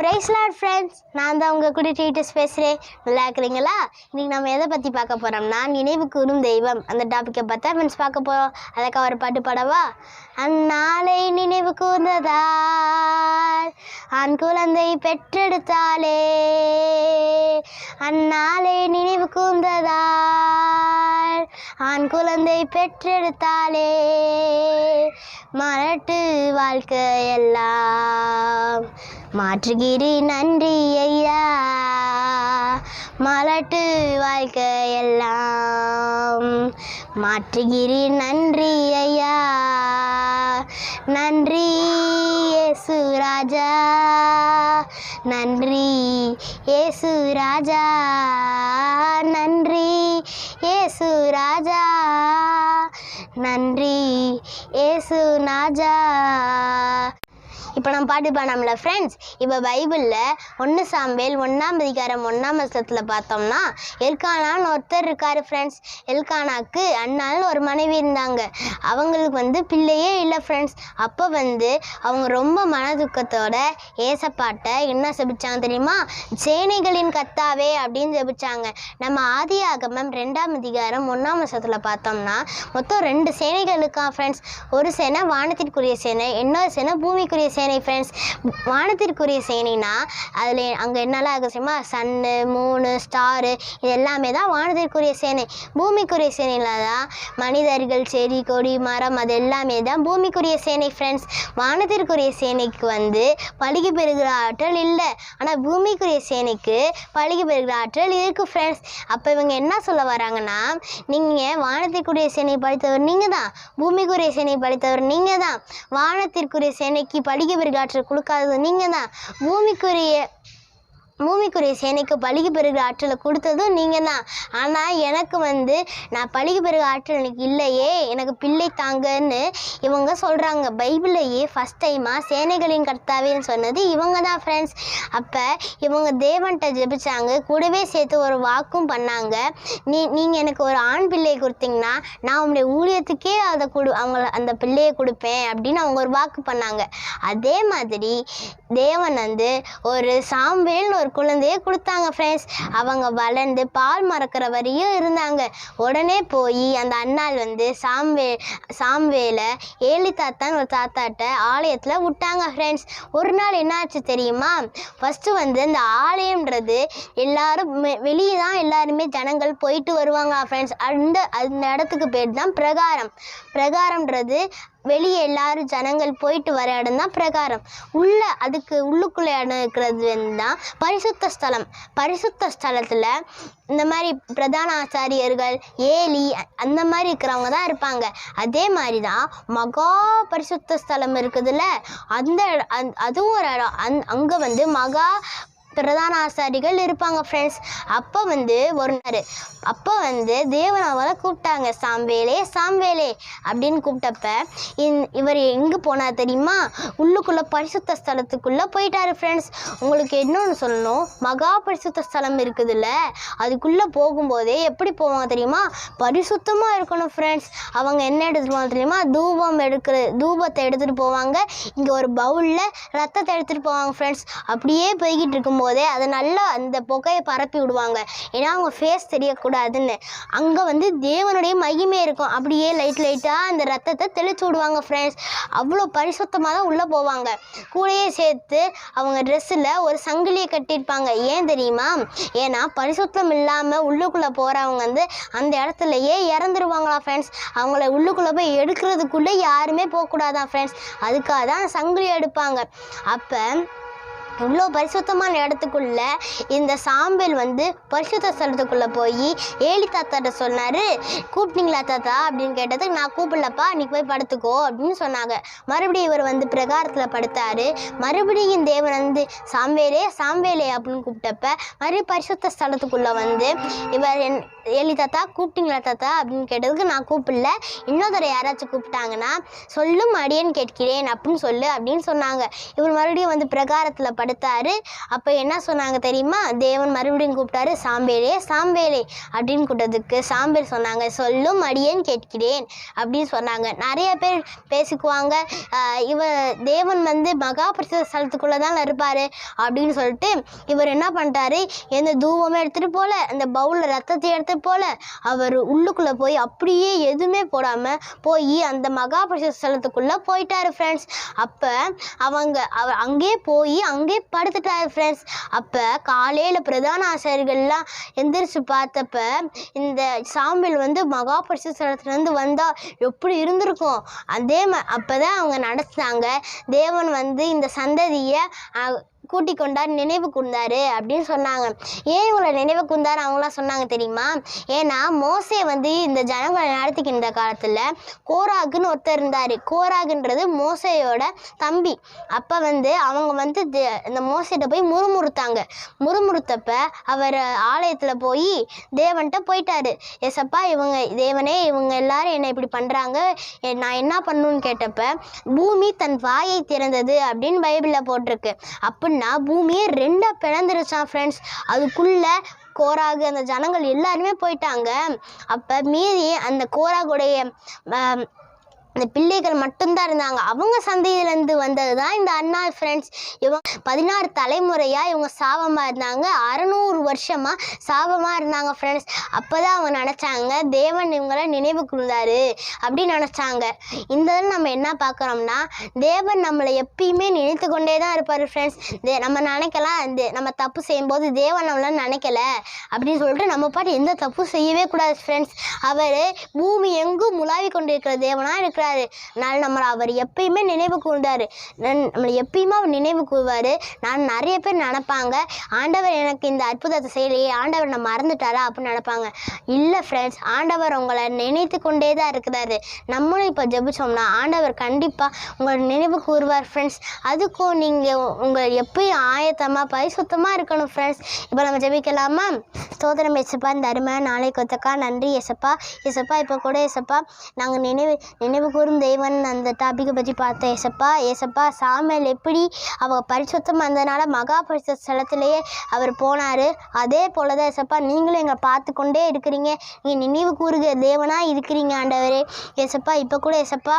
Price lot friends நான் தான் உங்கள் கூட டீட்டர்ஸ் பேசுகிறேன் நல்லா இருக்கிறீங்களா? இன்றைக்கி நம்ம எதை பற்றி பார்க்க போகிறோம்னா நினைவு கூறும் தெய்வம். அந்த டாப்பிக்கை பார்த்தா ஃப்ரெண்ட்ஸ் பார்க்க போகிறோம் அதுக்காக ஒரு பாட்டு பாடவா? அந்நாளை நினைவு கூர்ந்ததால் ஆண் குழந்தை பெற்றெடுத்தாலே அந்நாளை நினைவு கூர்ந்ததால் ஆண் குழந்தை பெற்றெடுத்தாலே மரட்டு வாழ்க்கையெல்லாம் மாற்றுகிறி நன்றி ஐயா. மலட்டு வாழ்க்கையெல்லாம். மாற்றுகிறி நன்றி ஐயா. நன்றி ஏசுராஜா ராஜா. நன்றி ஏசுராஜா ராஜா. நன்றி ஏசுராஜா ராஜா. நன்றி ஏசு ராஜா. இப்போ நம்ம பாட்டு பாடம்ல ஃப்ரெண்ட்ஸ் இப்போ பைபிளில் ஒன்று சாம்பேல் ஒன்றாம் அதிகாரம் ஒன்றாம் வருஷத்தில் பார்த்தோம்னா எல்கானான்னு ஒருத்தர் இருக்கார் ஃப்ரெண்ட்ஸ் எல்கானாக்கு அண்ணான்னு ஒரு மனைவி இருந்தாங்க. அவங்களுக்கு வந்து பிள்ளையே இல்லை ஃப்ரெண்ட்ஸ் அப்போ வந்து அவங்க ரொம்ப மன துக்கத்தோட ஏசப்பாட்டை என்ன செபிச்சாங்க தெரியுமா? சேனைகளின் கத்தாவே அப்படின்னு ஜெபிச்சாங்க நம்ம ஆதி ஆகமம் ரெண்டாம் அதிகாரம் ஒன்றாம் வருஷத்தில் பார்த்தோம்னா மொத்தம் ரெண்டு சேனைகள் இருக்கான் ஃப்ரெண்ட்ஸ் ஒரு சேனை வானத்திற்குரிய சேனை இன்னொரு சேனை பூமிக்குரிய சேனை. ஃப்ரெண்ட்ஸ் வானத்திற்குரிய சேனைனா அதில் அங்கே என்னெல்லாம் இருக்குது தெரியுமா? சன்னு மூணு ஸ்டாரு இது எல்லாமே தான் வானத்திற்குரிய சேனை. பூமிக்குரிய சேனையில் தான் மனிதர்கள் செடி கொடி மரம் அது எல்லாமே தான் பூமிக்குரிய சேனை ஃப்ரெண்ட்ஸ் வானத்திற்குரிய சேனைக்கு வந்து பழுகி பெறுகிற ஆற்றல் இல்லை. ஆனால் பூமிக்குரிய சேனைக்கு பழுகி பெறுகிற ஆற்றல் இருக்குது ஃப்ரெண்ட்ஸ் அப்போ இவங்க என்ன சொல்ல வராங்கன்னா நீங்கள் வானத்திற்குரிய சேனை படித்தவர் நீங்கள் தான் பூமிக்குரிய சேனை படித்தவர் நீங்கள் தான் வானத்திற்குரிய சேனைக்கு படிக்க பெறுகிற ஆற்றல் கொடுக்காதது நீங்கள் தான் பூமிக்குரிய பூமிக்குரிய சேனைக்கு பழுகி பெறுகிற ஆற்றலை கொடுத்ததும் நீங்கள் தான் ஆனால் எனக்கு வந்து நான் பழுகி பெறுகிற ஆற்றல் எனக்கு இல்லையே எனக்கு பிள்ளை தாங்கன்னு இவங்க சொல்கிறாங்க பைபிளையே ஃபஸ்ட் டைமாக சேனைகளின் கர்த்தாவேன்னு சொன்னது இவங்க தான் ஃப்ரெண்ட்ஸ் அப்போ இவங்க தேவன்கிட்ட ஜெபிச்சாங்க கூடவே சேர்த்து ஒரு வாக்கும் பண்ணாங்க. நீ நீங்கள் எனக்கு ஒரு ஆண் பிள்ளையை கொடுத்தீங்கன்னா நான் உங்களுடைய ஊழியத்துக்கே அதை கொடு அவங்கள அந்த பிள்ளையை கொடுப்பேன் அப்படின்னு அவங்க ஒரு வாக்கு பண்ணாங்க. அதே மாதிரி தேவன் வந்து ஒரு சாம்பேல்னு ஒரு குழந்தைய கொடுத்தாங்க ஃப்ரெண்ட்ஸ் அவங்க வளர்ந்து பால் மறக்கிற வரையும் இருந்தாங்க. உடனே போய் அந்த அண்ணாள் வந்து சாம்வே சாம்வேல ஏலி தாத்தான்னு ஒரு தாத்தாட்ட ஆலயத்தில் விட்டாங்க ஃப்ரெண்ட்ஸ் ஒரு நாள் என்னாச்சு தெரியுமா? ஃபஸ்ட்டு வந்து இந்த ஆலயம்ன்றது எல்லாரும் வெளியே தான் எல்லாருமே ஜனங்கள் போயிட்டு வருவாங்க ஃப்ரெண்ட்ஸ் அந்த அந்த இடத்துக்கு பேர் தான் பிரகாரம். பிரகாரம்ன்றது வெளியே எல்லாரும் ஜனங்கள் போயிட்டு வர இடம் தான் பிரகாரம். உள்ள அதுக்கு உள்ளுக்குள்ளே இடம் இருக்கிறது வந்து தான் பரிசுத்த ஸ்தலம். பரிசுத்த ஸ்தலத்தில் இந்த மாதிரி பிரதான ஆச்சாரியர்கள் ஏலி அந்த மாதிரி இருக்கிறவங்க தான் இருப்பாங்க. அதே மாதிரி தான் மகா பரிசுத்த ஸ்தலம் இருக்குதுல்ல அந்த அந்த- அதுவும் ஒரு இடம். அந் அங்கே வந்து மகா பிரதான ஆசாரிகள் இருப்பாங்க ஃப்ரெண்ட்ஸ் அப்போ வந்து ஒரு நாள் அப்போ வந்து தேவன் அவரை கூப்பிட்டாங்க. சாம்வேலே சாம்வேலே அப்படின்னு கூப்பிட்டப்ப இந் இவர் எங்கே போனார் தெரியுமா? உள்ளுக்குள்ளே பரிசுத்த ஸ்தலத்துக்குள்ளே போயிட்டாரு ஃப்ரெண்ட்ஸ் உங்களுக்கு இன்னொன்று சொல்லணும்? மகா பரிசுத்த ஸ்தலம் இருக்குதுல்ல அதுக்குள்ளே போகும்போதே எப்படி போவாங்க தெரியுமா? பரிசுத்தமாக இருக்கணும் ஃப்ரெண்ட்ஸ் அவங்க என்ன எடுத்துகிட்டு போவாங்க தெரியுமா? தூபம் எடுக்கிற தூபத்தை எடுத்துகிட்டு போவாங்க. இங்கே ஒரு பவுலில் ரத்தத்தை எடுத்துகிட்டு போவாங்க ஃப்ரெண்ட்ஸ் அப்படியே போய்கிட்டு இருக்கும் போதே அதை நல்லா அந்த புகையை பரப்பி விடுவாங்க. ஏன்னா அவங்க ஃபேஸ் தெரியக்கூடாதுன்னு. அங்கே வந்து தேவனுடைய மகிமை இருக்கும். அப்படியே லைட் லைட்டாக அந்த ரத்தத்தை தெளிச்சு விடுவாங்க ஃப்ரெண்ட்ஸ் அவ்வளோ பரிசுத்தமாக தான் உள்ளே போவாங்க. கூடயே சேர்த்து அவங்க ட்ரெஸ்ஸில் ஒரு சங்கிலியை கட்டியிருப்பாங்க. ஏன் தெரியுமா? ஏன்னா பரிசுத்தம் இல்லாமல் உள்ளுக்குள்ளே போகிறவங்க வந்து அந்த இடத்துலையே இறந்துருவாங்களா ஃப்ரெண்ட்ஸ் அவங்கள உள்ளுக்குள்ளே போய் எடுக்கிறதுக்குள்ளே யாருமே போகக்கூடாதான் ஃப்ரெண்ட்ஸ் அதுக்காக தான் சங்கிலி எடுப்பாங்க. அப்போ இவ்வளோ பரிசுத்தமான இடத்துக்குள்ள இந்த சாம்பல் வந்து பரிசுத்த ஸ்தலத்துக்குள்ளே போய் ஏலி தாத்தாட்ட சொன்னார் கூப்பிட்டீங்களா தாத்தா? அப்படின்னு கேட்டதுக்கு நான் கூப்பிடலப்பா நீ போய் படுத்துக்கோ அப்படின்னு சொன்னாங்க. மறுபடியும் இவர் வந்து பிரகாரத்தில் படுத்தார். மறுபடியும் தேவன் வந்து சாம்பேலே சாம்பேலே அப்படின்னு கூப்பிட்டப்ப மறுபடியும் பரிசுத்த ஸ்தலத்துக்குள்ளே வந்து இவர் என் ஏலி தாத்தா கூப்பிட்டீங்களா தாத்தா அப்படின்னு கேட்டதுக்கு நான் கூப்பிடல. இன்னொரு யாராச்சும் கூப்பிட்டாங்கன்னா சொல்லும் அடியன் கேட்கிறேன் அப்படின்னு சொல்லு அப்படின்னு சொன்னாங்க. இவர் மறுபடியும் வந்து பிரகாரத்தில் படுத்தாரு. அப்போ என்ன சொன்னாங்க தெரியுமா? தேவன் மறுபடியும் கூப்பிட்டாரு சாம்பேலே சாம்பேலே அப்படின்னு கூப்பிட்டதுக்கு சாம்பேல் சொன்னாங்க சொல்லும் அடியேன் கேட்கிறேன் அப்படின்னு சொன்னாங்க. நிறைய பேர் பேசிக்குவாங்க இவ தேவன் வந்து மகா ஸ்தலத்துக்குள்ளே தான் இருப்பார் அப்படின்னு சொல்லிட்டு இவர் என்ன பண்ணிட்டாரு? எந்த தூவமே எடுத்துகிட்டு போகல அந்த பவுலில் ரத்தத்தை எடுத்து போல அவர் உள்ளுக்குள்ளே போய் அப்படியே எதுவுமே போடாமல் போய் அந்த மகா ஸ்தலத்துக்குள்ளே போயிட்டாரு ஃப்ரெண்ட்ஸ் அப்போ அவங்க அவர் அங்கேயே போய் அங்கேயே படுத்துட்டாரு ஃப்ரெண்ட்ஸ் அப்போ காலையில் பிரதான ஆசிரியர்கள்லாம் எந்திரிச்சு பார்த்தப்ப இந்த சாம்பிள் வந்து மகா ஸ்தலத்துலேருந்து வந்தால் எப்படி இருந்திருக்கும்? அதே ம அப்போ தான் அவங்க நடத்தினாங்க. தேவன் வந்து இந்த சந்ததியை கூட்டிக் கொண்டார் நினைவு கூர்ந்தாரு அப்படின்னு சொன்னாங்க. ஏன் இவங்களை நினைவு கூர்ந்தார்? அவங்களாம் சொன்னாங்க தெரியுமா? ஏன்னா மோசே வந்து இந்த ஜனங்களை நடத்திக்கின்ற காலத்தில் கோராகுன்னு ஒருத்தர் இருந்தார். கோராகுன்றது மோசையோட தம்பி. அப்போ வந்து அவங்க வந்து தே- இந்த மோசைகிட்ட போய் முறுமுறுத்தாங்க. முறுமுறுத்தப்ப அவர் ஆலயத்தில் போய் தேவன்கிட்ட போயிட்டாரு. எசப்பா இவங்க தேவனே இவங்க எல்லாரும் என்னை இப்படி பண்ணுறாங்க நான் என்ன பண்ணணும்னு கேட்டப்ப பூமி தன் வாயை திறந்தது அப்படின்னு பைபிளில் போட்டிருக்கு. அப்படின்னா பூமியே ரெண்டாக பிளந்துருச்சான் ஃப்ரெண்ட்ஸ் அதுக்குள்ளே கோராகு அந்த ஜனங்கள் எல்லாருமே போயிட்டாங்க. அப்போ மீதி அந்த கோராகுடைய அந்த பிள்ளைகள் மட்டும்தான் இருந்தாங்க. அவங்க சந்தையிலேருந்து வந்தது தான் இந்த அண்ணா ஃப்ரெண்ட்ஸ் இவங்க பதினாறு தலைமுறையாக இவங்க சாபமாக இருந்தாங்க. அறநூறு வருஷமாக சாபமாக இருந்தாங்க ஃப்ரெண்ட்ஸ் அப்போ தான் அவங்க நினச்சாங்க தேவன் இவங்கள நினைவு கூர்ந்தாரு அப்படின்னு நினச்சாங்க. இந்த நம்ம என்ன பார்க்குறோம்னா தேவன் நம்மளை எப்பயுமே நினைத்து கொண்டே தான் இருப்பார் ஃப்ரெண்ட்ஸ் தே நம்ம நினைக்கலாம் இந்த நம்ம தப்பு செய்யும்போது தேவன் நம்மளை நினைக்கல அப்படின்னு சொல்லிட்டு நம்ம பாட்டு எந்த தப்பும் செய்யவே கூடாது ஃப்ரெண்ட்ஸ் அவர் பூமி எங்கும் கொண்டிருக்கிற தேவனாக இருக்கிறாரு. அதனால் நம்மளை அவர் எப்பயுமே நினைவு கூர்ந்தார். நன்- நம்மளை எப்பயுமே அவர் நினைவு கூறுவார் நான் நிறைய பேர் நினப்பாங்க. ஆண்டவர் எனக்கு இந்த அற்புதத்தை செய்யலையே ஆண்டவர் நான் மறந்துட்டாரா அப்படின்னு நினைப்பாங்க. இல்லை ஃப்ரெண்ட்ஸ் ஆண்டவர் உங்களை நினைத்து கொண்டே தான் இருக்கிறாரு. நம்மளும் இப்போ ஜெபிச்சோம்னா ஆண்டவர் கண்டிப்பாக உங்களை நினைவு கூறுவார் ஃப்ரெண்ட்ஸ் அதுக்கும் நீங்கள் உங்கள் எப்பயும் ஆயத்தமாக பரிசுத்தமாக இருக்கணும் ஃப்ரெண்ட்ஸ் இப்போ நம்ம ஜெபிக்கலாமா? ஸ்தோத்திரம் எசப்பா இந்த அருமையான நாளைக்கு ஒத்தக்கா நன்றி எசப்பா எசப்பா இப்போ கூட எசப்பா நாங்கள் நினைவு நினைவு கூறும் தெய்வன் அந்த டாப்பிக்கை பற்றி பார்த்தேன் ஏசப்பா. ஏசப்பா சாமியல் எப்படி அவங்க பரிசுத்தமாக இருந்ததுனால மகா பரிசு ஸ்தலத்திலேயே அவர் போனார். அதே போல தான் ஏசப்பா நீங்களும் எங்களை பார்த்து கொண்டே இருக்கிறீங்க. நீங்கள் நினைவு கூறுகிற தேவனாக இருக்கிறீங்க ஆண்டவரே. ஏசப்பா இப்போ கூட ஏசப்பா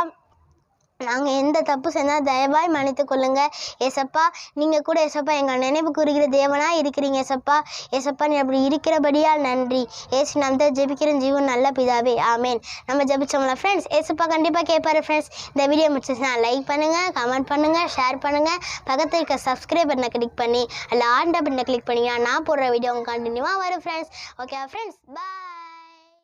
நாங்கள் எந்த தப்பு செஞ்சால் தயவாய் மன்னித்து கொள்ளுங்க. ஏசப்பா நீங்கள் கூட ஏசப்பா எங்கள் நினைவு கூறுகிற தேவனாக இருக்கிறீங்க ஏசப்பா. ஏசப்பா நீ அப்படி இருக்கிறபடியால் நன்றி. ஏசு நம்ம ஜெபிக்கிற ஜீவன் நல்ல பிதாவே. ஆமேன். நம்ம ஜெபிச்சோம்ல ஃப்ரெண்ட்ஸ் ஏசப்பா கண்டிப்பாக கேட்பாரு ஃப்ரெண்ட்ஸ் இந்த வீடியோ முடிச்சிச்சுன்னா லைக் பண்ணுங்கள் கமெண்ட் பண்ணுங்கள் ஷேர் பண்ணுங்கள் பக்கத்தில் இருக்க சப்ஸ்கிரைப் பட்டனை கிளிக் பண்ணி அதில் ஆண்ட பட்டனை கிளிக் பண்ணிங்கன்னா நான் போடுற வீடியோ உங்களுக்கு கண்டினியூவாக வரும் ஃப்ரெண்ட்ஸ் ஓகே ஃப்ரெண்ட்ஸ் பாய்